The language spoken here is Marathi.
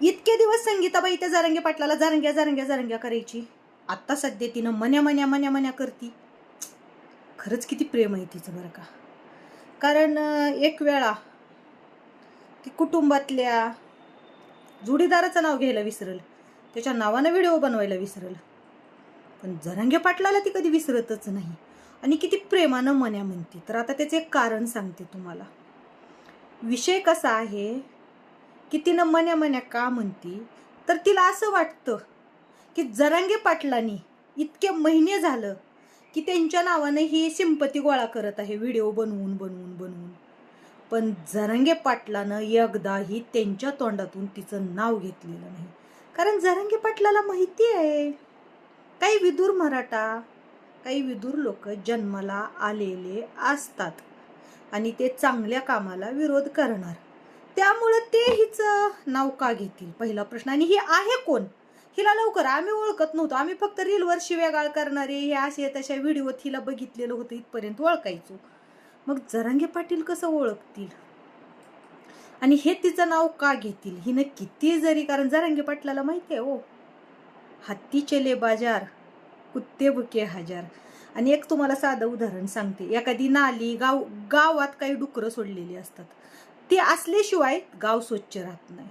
इतके दिवस संगीताबाई त्या जारंग्या पाटलाला जारंग्या जारंग्या जारंग्या करायची. आत्ता सध्या तिनं मन्या मन्या मन्या मन्या करती. खरंच किती प्रेम आहे तिचं बरं का. कारण एक वेळा ती कुटुंबातल्या जोडीदाराचं नाव घ्यायला विसरल. त्याच्या नावानं व्हिडिओ बनवायला विसरल. पण जरंगे पाटलाला ती कधी विसरतच नाही. आणि किती प्रेमानं मन्या म्हणते. तर आता त्याचे एक कारण सांगते तुम्हाला. विषय कसा आहे की तिनं मन्या मन्या का म्हणती? तर तिला असं वाटतं की जरांगे पाटलांनी इतके महिने झालं की त्यांच्या नावानं ही सिंपती गोळा करत आहे व्हिडिओ बनवून बनवून बनवून. पण जरांगे पाटलानं एकदाही त्यांच्या तोंडातून तिचं नाव घेतलेलं नाही. कारण जरांगे पाटलाला माहिती आहे काही विदूर मराठा काही विदूर लोक जन्माला आलेले असतात आणि ते चांगल्या कामाला विरोध करणार. त्यामुळं ते हिचं नाव का घेतील पहिला प्रश्न. आणि ही आहे कोण? हिला लवकर. आम्ही ओळखत नव्हतो. आम्ही फक्त रीलवर शिव्यागाळ करणारे हे असे तशा व्हिडिओत हिला बघितलेलं होतं इथपर्यंत ओळखायचो. मग जरांगे पाटील कसं ओळखतील? आणि हे तिचं नाव का घेतील? हिनं किती जरी कारण जरांगे पाटलाला माहिती आहे हो. हत्ती चले बाजार कुत्ते बुके हजार. आणि एक तुम्हाला साधं उदाहरण सांगते. एखादी नाली गाव गावात काही डुकरं सोडलेली असतात. ते असल्याशिवाय गाव स्वच्छ राहत नाही.